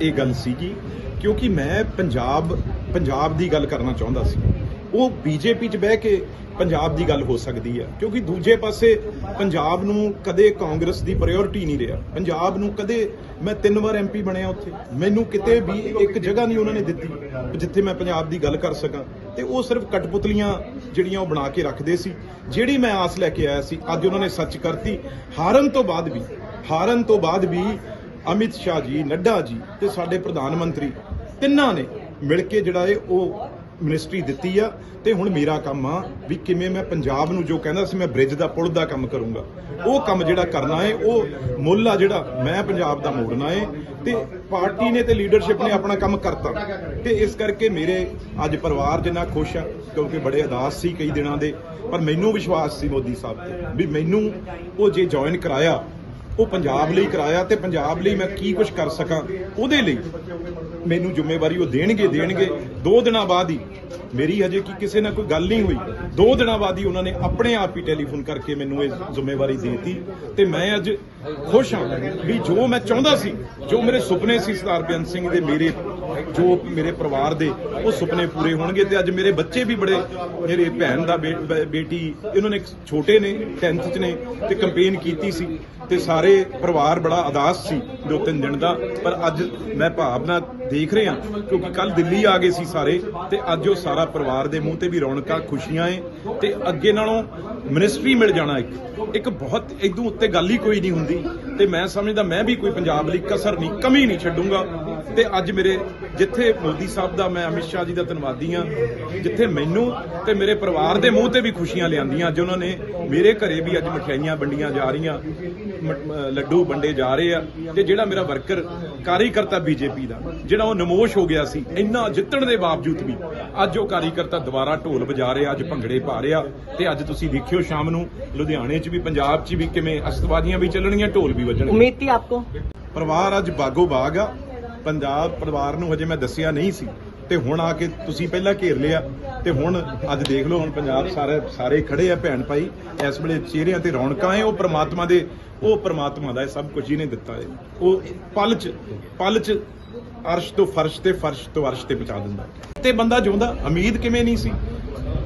ਇਹ ਗੱਲ ਸੀਗੀ, ਕਿਉਂਕਿ ਮੈਂ ਪੰਜਾਬ ਪੰਜਾਬ ਦੀ ਗੱਲ ਕਰਨਾ ਚਾਹੁੰਦਾ ਸੀ। ਉਹ ਬੀਜੇਪੀ 'ਚ ਬਹਿ ਕੇ ਪੰਜਾਬ ਦੀ ਗੱਲ ਹੋ ਸਕਦੀ ਹੈ, ਕਿਉਂਕਿ ਦੂਜੇ ਪਾਸੇ ਪੰਜਾਬ ਨੂੰ ਕਦੇ ਕਾਂਗਰਸ ਦੀ ਪ੍ਰਾਇੋਰਟੀ ਨਹੀਂ ਰਿਹਾ। ਪੰਜਾਬ ਨੂੰ ਕਦੇ ਮੈਂ ਤਿੰਨ ਵਾਰ ਐਮਪੀ ਬਣਿਆ ਉੱਥੇ। ਮੈਨੂੰ ਕਿਤੇ ਵੀ ਇੱਕ ਜਗ੍ਹਾ ਨਹੀਂ ਉਹਨਾਂ ਨੇ ਦਿੱਤੀ, ਜਿੱਥੇ ਮੈਂ ਪੰਜਾਬ ਦੀ ਗੱਲ ਕਰ ਸਕਾਂ। ਤੇ ਉਹ ਸਿਰਫ ਕਟਪੁਤਲੀਆਂ ਜਿਹੜੀਆਂ ਉਹ ਬਣਾ ਕੇ ਰੱਖਦੇ ਸੀ। ਜਿਹੜੀ ਮੈਂ ਆਸ ਲੈ ਕੇ ਆਇਆ ਸੀ, ਅੱਜ ਉਹਨਾਂ ਨੇ ਸੱਚ ਕਰਤੀ। ਹਾਰਨ ਤੋਂ ਬਾਅਦ ਵੀ, ਹਾਰਨ ਤੋਂ ਬਾਅਦ ਵੀ ਅਮਿਤ ਸ਼ਾਹ ਜੀ, ਨੱਡਾ ਜੀ ਤੇ ਸਾਡੇ ਪ੍ਰਧਾਨ ਮੰਤਰੀ ਤਿੰਨਾਂ ਨੇ ਮਿਲ ਕੇ ਜਿਹੜਾ ਇਹ ਉਹ ਮਿਨਿਸਟਰੀ ਦਿੱਤੀ ਆ ਤੇ ਹੁਣ ਮੇਰਾ ਕੰਮ ਆ ਵੀ ਕਿਵੇਂ ਮੈਂ ਪੰਜਾਬ ਨੂੰ ਜੋ ਕਹਿੰਦਾ ਸੀ ਮੈਂ ਬ੍ਰਿਜ ਦਾ ਪੁਲ ਦਾ ਕੰਮ ਕਰੂੰਗਾ। ਉਹ ਕੰਮ ਜਿਹੜਾ ਕਰਨਾ ਹੈ ਉਹ ਮੁੱਲ ਆ ਜਿਹੜਾ ਮੈਂ ਪੰਜਾਬ ਦਾ ਮੋੜਨਾ ਹੈ ਤੇ ਪਾਰਟੀ ਨੇ ਤੇ ਲੀਡਰਸ਼ਿਪ ਨੇ ਆਪਣਾ ਕੰਮ ਕਰਤਾ ਤੇ ਇਸ ਕਰਕੇ ਮੇਰੇ ਅੱਜ ਪਰਿਵਾਰ ਜਿੰਨਾ ਖੁਸ਼ ਆ, ਕਿਉਂਕਿ ਬੜੇ ਉਦਾਸ ਸੀ ਕਈ ਦਿਨਾਂ ਦੇ, ਪਰ ਮੈਨੂੰ ਵਿਸ਼ਵਾਸ ਸੀ ਮੋਦੀ ਸਾਹਿਬ ਤੇ ਵੀ ਮੈਨੂੰ ਉਹ ਜੇ ਜੁਆਇਨ ਕਰਾਇਆ ਉਹ ਪੰਜਾਬ ਲਈ ਕਰਾਇਆ ਤੇ ਪੰਜਾਬ ਲਈ ਮੈਂ ਕੀ ਕੁਝ ਕਰ ਸਕਾਂ, ਉਹਦੇ ਲਈ ਮੈਨੂੰ ਜ਼ਿੰਮੇਵਾਰੀ ਉਹ ਦੇਣਗੇ ਦੇਣਗੇ। ਦੋ ਦਿਨਾਂ ਬਾਅਦ ਹੀ ਮੇਰੀ ਹਜੇ ਕੀ ਕਿਸੇ ਨਾਲ ਕੋਈ ਗੱਲ ਨਹੀਂ ਹੋਈ। ਦੋ ਦਿਨਾਂ ਬਾਅਦ ਹੀ ਉਹਨਾਂ ਨੇ ਆਪਣੇ ਆਪ ਹੀ ਟੈਲੀਫੋਨ ਕਰਕੇ ਮੈਨੂੰ ਇਹ ਜ਼ਿੰਮੇਵਾਰੀ ਦਿੱਤੀ ਤੇ ਮੈਂ ਅੱਜ ਖੁਸ਼ ਹਾਂ ਵੀ ਜੋ ਮੈਂ ਚਾਹੁੰਦਾ ਸੀ, ਜੋ ਮੇਰੇ ਸੁਪਨੇ ਸੀ ਸਰਦਾਰ ਬੇਅੰਤ ਸਿੰਘ ਦੇ ਮੇਰੇ ਜੋ ਮੇਰੇ ਪਰਿਵਾਰ ਦੇ ਉਹ ਸੁਪਨੇ ਪੂਰੇ ਹੋਣਗੇ ਤੇ ਅੱਜ ਮੇਰੇ ਬੱਚੇ ਵੀ ਬੜੇ, ਮੇਰੇ ਭੈਣ ਦਾ ਬੇ- ਬੇਟੀ, ਇਹਨਾਂ ਨੇ ਛੋਟੇ ਨੇ 10th ਚ ਨੇ ਤੇ ਕੰਪੇਨ ਕੀਤੀ ਸੀ ਤੇ ਸਾਰੇ ਪਰਿਵਾਰ ਬੜਾ ਅਦਾਸ ਸੀ ਦੋ ਤਿੰਨ ਦਿਨ ਦਾ, ਪਰ ਅੱਜ ਮੈਂ ਭਾਵਨਾ ਦੇਖ ਰਿਹਾ ਕਿਉਂਕਿ ਕੱਲ ਦਿੱਲੀ ਆ ਗਏ ਸੀ ਸਾਰੇ ਤੇ ਅੱਜ ਉਹ ਸਾਰਾ ਪਰਿਵਾਰ ਦੇ ਮੂੰਹ ਤੇ ਵੀ ਰੌਣਕਾਂ, ਖੁਸ਼ੀਆਂ ਏ ਤੇ ਅੱਗੇ ਨਾਲੋਂ ਮਿਨਿਸਟਰੀ ਮਿਲ ਜਾਣਾ ਇੱਕ ਇੱਕ ਬਹੁਤ ਇਦੋਂ ਉੱਤੇ ਗੱਲ ਹੀ ਕੋਈ ਨਹੀਂ ਹੁੰਦੀ ਤੇ ਮੈਂ ਸਮਝਦਾ ਮੈਂ ਵੀ ਕੋਈ ਪੰਜਾਬ ਲਈ ਕਸਰ ਨਹੀਂ, ਕਮੀ ਨਹੀਂ ਛੱਡੂੰਗਾ ਤੇ ਅੱਜ ਮੇਰੇ ਜਿੱਥੇ ਮੋਦੀ ਸਾਹਿਬ ਦਾ ਮੈਂ ਅਮਿਤ ਸ਼ਾਹ ਜੀ ਦਾ ਧੰਨਵਾਦੀ ਹਾਂ ਜਿੱਥੇ ਮੈਨੂੰ ਤੇ ਮੇਰੇ ਪਰਿਵਾਰ ਦੇ ਮੂੰਹ ਤੇ ਵੀ ਖੁਸ਼ੀਆਂ ਲਿਆਂਦੀਆਂ ਅੱਜ ਉਹਨਾਂ ਨੇ ਮੇਰੇ ਘਰੇ ਵੀ ਅੱਜ ਮਠਿਆਈਆਂ ਵੰਡੀਆਂ ਜਾ ਰਹੀਆਂ ਲੱਡੂ ਵੰਡੇ ਜਾ ਰਹੇ ਆ ਤੇ ਜਿਹੜਾ ਮੇਰਾ ਵਰਕਰ ਕਾਰੀਕਰਤਾ ਬੀਜੇਪੀ ਦਾ ਜਿਹੜਾ ਉਹ ਨਮੋਸ਼ ਹੋ ਗਿਆ ਸੀ ਇੰਨਾ ਜਿੱਤਣ ਦੇ ਬਾਵਜੂਦ ਵੀ ਅੱਜ ਉਹ ਕਾਰੀਕਰਤਾ ਦੁਬਾਰਾ ਢੋਲ ਵਜਾ ਰਿਹਾ ਅੱਜ ਭੰਗੜੇ ਪਾ ਰਿਹਾ ਤੇ ਅੱਜ ਤੁਸੀਂ ਦੇਖਿਓ ਸ਼ਾਮ ਨੂੰ ਲੁਧਿਆਣੇ 'ਚ ਵੀ ਪੰਜਾਬ 'ਚ ਵੀ ਕਿਵੇਂ ਅਸਤਵਾਦੀਆਂ ਵੀ ਚੱਲਣਗੀਆਂ ਢੋਲ ਵੀ ਵੱਜਣਗੇ। ਉਮੀਦ ਸੀ ਆਪਕੋ? ਪਰਿਵਾਰ ਅੱਜ ਬਾਗੋ ਬਾਗ ਆ ਪੰਜਾਬ ਪਰਿਵਾਰ ਨੂੰ ਹਜੇ ਮੈਂ ਦੱਸਿਆ ਨਹੀਂ ਸੀ। ਤੇ ਹੁਣ ਆ ਕੇ ਤੁਸੀਂ ਪਹਿਲਾਂ ਘੇਰ ਲਿਆ। ਤੇ ਹੁਣ ਅੱਜ ਦੇਖ ਲਓ, ਹੁਣ ਪੰਜਾਬ ਸਾਰੇ ਸਾਰੇ ਖੜੇ ਆ ਭੈਣ ਭਾਈ। ਇਸ ਵੇਲੇ ਚਿਹਰਿਆਂ ਤੇ ਰੌਣਕਾਂ ਐ, ਉਹ ਪ੍ਰਮਾਤਮਾ ਦੇ ਉਹ ਪ੍ਰਮਾਤਮਾ ਦਾ ਸਭ ਕੁਝ ਹੀ ਨੇ ਦਿੱਤਾ ਹੈ ਉਹ ਪਲ ਚ ਪਲ ਚ ਅਰਸ਼ ਤੋਂ ਫਰਸ਼ ਤੇ ਫਰਸ਼ ਤੋਂ ਅਰਸ਼ ਤੇ ਪਹੁੰਚਾ ਦਿੰਦਾ। ਤੇ ਬੰਦਾ ਜਿਉਂਦਾ, ਉਮੀਦ ਕਿਵੇਂ ਨਹੀਂ ਸੀ।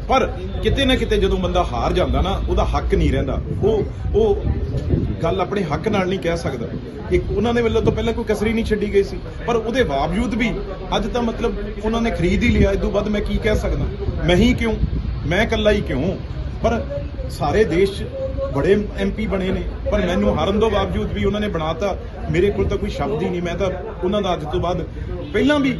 ਪਰ ਕਿਤੇ ਨਾ ਕਿਤੇ ਜਦੋਂ ਬੰਦਾ ਹਾਰ ਜਾਂਦਾ ਨਾ, ਉਹਦਾ ਹੱਕ ਨਹੀਂ ਰਹਿੰਦਾ। ਉਹ ਉਹ ਗੱਲ ਆਪਣੇ ਹੱਕ ਨਾਲ ਨਹੀਂ ਕਹਿ ਸਕਦਾ। ਇੱਕ ਉਹਨਾਂ ਦੇ ਵੱਲੋਂ ਤੋਂ ਪਹਿਲਾਂ ਕੋਈ ਕਸਰੀ ਨਹੀਂ ਛੱਡੀ ਗਈ ਸੀ, ਪਰ ਉਹਦੇ ਬਾਵਜੂਦ ਵੀ ਅੱਜ ਤਾਂ ਮਤਲਬ ਉਹਨਾਂ ਨੇ ਖਰੀਦ ਹੀ ਲਿਆ ਇਦੋਂ ਵੱਧ ਮੈਂ ਕੀ ਕਹਿ ਸਕਦਾ? ਮੈਂ ਹੀ ਕਿਉਂ? ਮੈਂ ਇਕੱਲਾ ਹੀ ਕਿਉਂ? ਪਰ ਸਾਰੇ ਦੇਸ਼ 'ਚ ਬੜੇ ਐਮਪੀ ਬਣੇ ਨੇ, ਪਰ ਮੈਨੂੰ ਹਾਰਨ ਤੋਂ ਬਾਵਜੂਦ ਵੀ ਉਹਨਾਂ ਨੇ ਬਣਾਤਾ, ਮੇਰੇ ਕੋਲ ਤਾਂ ਕੋਈ ਸ਼ਬਦ ਹੀ ਨਹੀਂ, ਮੈਂ ਤਾਂ ਉਹਨਾਂ ਦਾ ਅੱਜ ਤੋਂ ਬਾਅਦ ਪਹਿਲਾਂ ਵੀ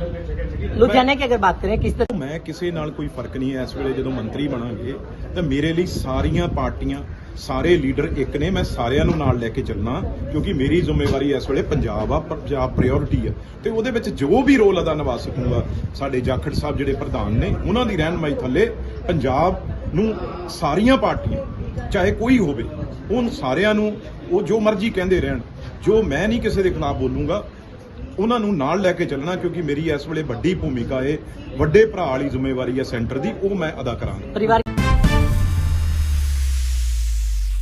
ਲੁਧਿਆਣੇ ਕੀ ਅਗਰ ਬਾਤ ਕਰੇ ਕਿਸ ਤਰ੍ਹਾਂ ਮੈਂ ਕਿਸੇ ਨਾਲ ਕੋਈ ਫ਼ਰਕ ਨਹੀਂ ਹੈ। ਇਸ ਵੇਲੇ ਜਦੋਂ ਮੰਤਰੀ ਬਣਾਂਗੇ, ਤਾਂ ਮੇਰੇ ਲਈ ਸਾਰੀਆਂ ਪਾਰਟੀਆਂ, ਸਾਰੇ ਲੀਡਰ ਇੱਕ ਨੇ। ਮੈਂ ਸਾਰਿਆਂ ਨੂੰ ਨਾਲ ਲੈ ਕੇ ਚੱਲਣਾ, ਕਿਉਂਕਿ ਮੇਰੀ ਜ਼ਿੰਮੇਵਾਰੀ ਇਸ ਵੇਲੇ ਪੰਜਾਬ ਆ, ਪੰਜਾਬ ਪ੍ਰਾਇੋਰਟੀ ਆ। ਤੇ ਉਹਦੇ ਵਿੱਚ ਜੋ ਵੀ ਰੋਲ ਅਦਾ ਨਿਭਾ ਸਕੂਗਾ, ਸਾਡੇ ਜਾਖੜ ਸਾਹਿਬ ਜਿਹੜੇ ਪ੍ਰਧਾਨ ਨੇ, ਉਹਨਾਂ ਦੀ ਰਹਿਨਮਾਈ ਥੱਲੇ ਪੰਜਾਬ ਨੂੰ ਸਾਰੀਆਂ ਪਾਰਟੀਆਂ, ਚਾਹੇ ਕੋਈ ਹੋਵੇ, ਉਹਨਾਂ ਸਾਰਿਆਂ ਨੂੰ ਉਹ ਜੋ ਮਰਜ਼ੀ ਕਹਿੰਦੇ ਰਹਿਣ, ਜੋ ਮੈਂ ਨਹੀਂ ਕਿਸੇ ਦੇ ਖਿਲਾਫ ਬੋਲੂੰਗਾ ਉਹਨਾਂ ਨੂੰ ਨਾਲ ਲੈ ਕੇ ਚੱਲਣਾ, ਕਿਉਂਕਿ ਮੇਰੀ ਇਸ ਵੇਲੇ ਵੱਡੀ ਭੂਮਿਕਾ ਏ, ਵੱਡੇ ਭਰਾ ਵਾਲੀ ਜ਼ਿੰਮੇਵਾਰੀ ਹੈ ਸੈਂਟਰ ਦੀ, ਉਹ ਮੈਂ ਅਦਾ ਕਰਾਂਗਾ।